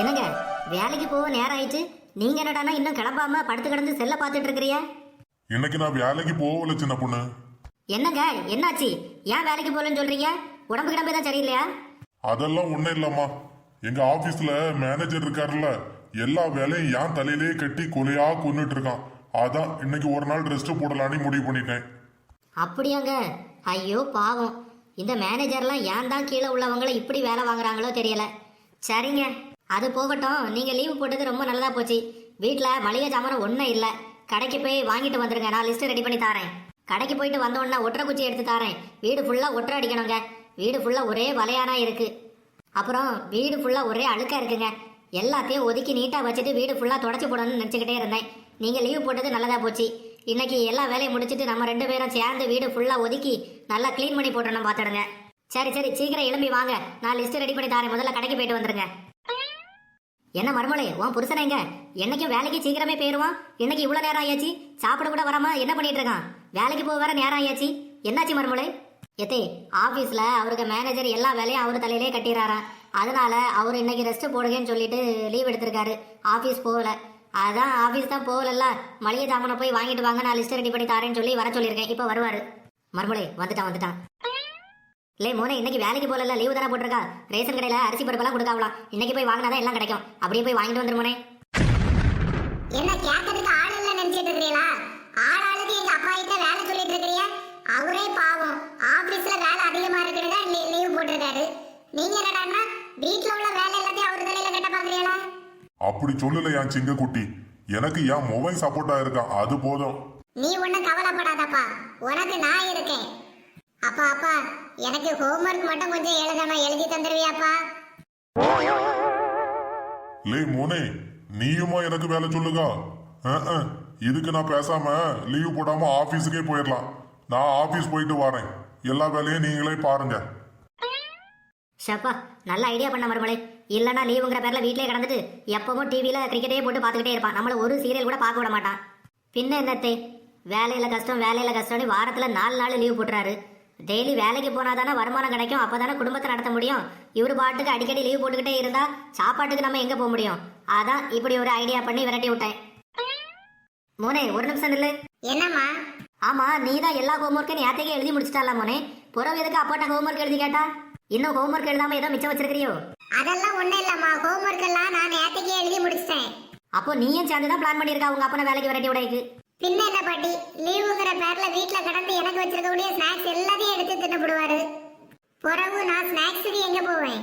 என்னங்க வேலைக்கு போக நேரம் ஆயிடுச்சு நீங்க என்னடானா இன்னும் கிளம்பாம படுத்து கிடந்து செல்ல பார்த்துட்டு இருக்கிறிய இன்னைக்கு நான் வேலைக்கு போகல சின்ன பொண்ணு? என்னங்க என்னாச்சு? ஏன் வேலைக்கு போகலன்னு சொல்றீங்க? உடம்பு கிடம்பு தான் சரியில்லையா? அதெல்லாம் ஒண்ணும் இல்லம்மா. எங்க ஆபீஸ்ல மேனேஜர் இருக்காருல்ல எல்லா வேலையும் என் தலையிலேயே கட்டி கொலையா கொன்னுட்டு இருக்கான். அதான் இன்னைக்கு ஒரு நாள் ரெஸ்ட் போடலான்னு முடிவு பண்ணிட்டேன். அப்படியாங்க. ஐயோ பாவம். இந்த மேனேஜர்லாம் ஏன் தான் கீழே உள்ளவங்கள இப்படி வேலை வாங்குறாங்களோ தெரியல. சரிங்க. அது போகட்டும் நீங்க லீவு போட்டது ரொம்ப நல்லதா போச்சு. வீட்டில் மளிகை சாமானம் ஒன்றும் இல்லை. கடைக்கு போய் வாங்கிட்டு வந்துருங்க நான் லிஸ்ட் ரெடி பண்ணி தரேன். கடைக்கு போயிட்டு வந்தோடனே ஒற்றை குச்சி எடுத்து தரேன். வீடு ஃபுல்லாக ஒற்றை அடிக்கணுங்க. வீடு ஃபுல்லாக ஒரே வலையானா இருக்கு. அப்புறம் வீடு ஃபுல்லாக ஒரே அழுக்கா இருக்குங்க. எல்லாத்தையும் ஒதுக்கி நீட்டாக வச்சுட்டு வீடு ஃபுல்லாக தொடச்சி போடணும்னு நினச்சிக்கிட்டே இருந்தேன். நீங்கள் லீவு போட்டது நல்லதா போச்சு. இன்னைக்கு எல்லா வேலையும் முடிச்சிட்டு நம்ம ரெண்டு பேரும் சேர்ந்து வீடு ஃபுல்லாக ஒதுக்கி நல்லா க்ளீன் பண்ணி போட்டணும் பார்த்துடுங்க. சரி சரி சீக்கிரம் எழும்பி வாங்க. நான் லிஸ்ட் ரெடி பண்ணி தரேன். முதல்ல கடைக்கு போயிட்டு வந்துருங்க. என்ன மருமலை உன் புருஷன் எங்க? என்னைக்கும் வேலைக்கு சீக்கிரமே போயிருவான். இன்னைக்கு இவ்வளோ நேரம் ஆயாச்சு? சாப்பிட கூட வராம என்ன பண்ணிட்டு இருக்கான்? வேலைக்கு போக வர நேரம் ஆயாச்சு. என்னாச்சு மருமலை எத்தே ஆபீஸ்ல அவருக்கு மேனேஜர் எல்லா வேலையும் அவர் தலையிலே கட்டிடுறாராம் அதனால அவர் இன்னைக்கு ரெஸ்ட் போடுங்கன்னு சொல்லிட்டு லீவ் எடுத்திருக்காரு. ஆபீஸ் போகல. அதான் ஆபீஸ் தான் போகலல்ல. மளிகை தாமனை போய் வாங்கிட்டு வாங்க நான் லிஸ்ட் ரெடி பண்ணி தரேன்னு சொல்லி வர சொல்லியிருக்கேன். இப்போ வருவாரு. மறுபடியும் வந்துட்டான் வந்துட்டான். லே மோனே இன்னைக்கு வேலைக்கு போகல லீவு தானே போட்டிருக்கா? ரேஷன் கடையில அரிசி பருப்பெல்லாம் கொடுக்காவலாம் இன்னைக்கு போய் வாங்கினாதான் எல்லாம் கிடைக்கும். அப்படியே போய் வாங்கிட்டு வந்துரு மோனே. என்ன கேட்கறதுக்கு ஆள் இல்ல நினைச்சிட்டு இருக்கீங்களா ஆள் ஆளுக்கு எங்க அப்பா கிட்ட வேலை சொல்லிட்டு இருக்கிறீங்க? அவரே பாவம். ஆபீஸ்ல வேலை அதிகமா இருக்குன்னு தான் லீவ் போட்டிருக்காரு. நீங்க என்னடான்னா வீட்ல உள்ள வேலை எல்லாத்தையும் அவர் தலையில கட்ட பாக்குறீங்களா? அப்படி சொல்லல என் சிங்க குட்டி எனக்கு என் மொபைல் சப்போர்ட்டா இருக்கான் அது போதும். நீ ஒண்ணும் கவலைப்படாதப்பா. உனக்கு நான் இருக்கேன். அப்பா அப்பா எனக்கு ஹோம்ஒர்க் மட்டும் கொஞ்சம் எழுதணும் எழுதி தந்துருவியாப்பா. லே மோனே நீயுமா எனக்கு வேலை சொல்லுங்க. இதுக்கு நான் பேசாம லீவ் போடாம ஆபீஸுக்கே போயிடலாம் நான் ஆபீஸ் போயிட்டு வரேன். எல்லா வேலையும் நீங்களே பாருங்க. ஷப்பா நல்ல ஐடியா பண்ண மருமலை இல்லைன்னா லீவுங்கிற பேர்ல வீட்டிலே கிடந்துட்டு எப்பவும் டிவியில கிரிக்கெட்டே போட்டு பார்த்துக்கிட்டே இருப்பான். நம்மள ஒரு சீரியல் கூட பார்க்க விட மாட்டான். பின்ன என்னத்தே? வேலையில கஷ்டம் வேலையில கஷ்டம்னு வாரத்துல நாலு நாள் லீவு போட்டுறாரு. டெய்லி வேலைக்கு போனாதானே வருமானம் கிடைக்கும் அப்பதானே குடும்பத்தை நடத்த முடியும்? இவரு பாட்டுக்கு அடிக்கடி லீவ் போட்டுக்கிட்டே இருந்தா சாப்பாட்டுக்கு நம்ம எங்க போக முடியும்? அதான் இப்படி ஒரு ஐடியா பண்ணி விரட்டி விட்டேன். மோனே ஒரு நிமிஷம் நில்லு. என்னம்மா? ஆமா நீ தான் எல்லா ஹோம்ஒர்க்கையும் நேத்தைக்கே எழுதி முடிச்சிட்டால மோனே? புறவு எதுக்கு அப்பாட்ட ஹோம்ஒர்க் எழுதி கேட்டா? இன்னும் ஹோம்ஒர்க் எழுதாம ஏதோ மிச்சம் வச்சிருக்கிறியோ? அதெல்லாம் ஒண்ணும் இல்லம்மா. ஹோம்ஒர்க் எல்லாம் நான் நேற்றுக்கே எழுதி முடிச்சிட்டேன். அப்போ நீயும் சேர்ந்து தான் பிளான் பண்ணியிருக்கா உங்க அப்பனை வேலைக்கு விரட்டி விடைக்கு? பின்ன என்ன பாட்டி? லீவுங்கிற பேர்ல வீட்ல கடந்து எனக்கு வச்சிருக்கக்கூடிய ஸ்நாக்ஸ் எல்லாத்தையும் எடுத்து தின்னப்படுவாரு பிறகு நான் ஸ்நாக்ஸுக்கு எங்க போவேன்?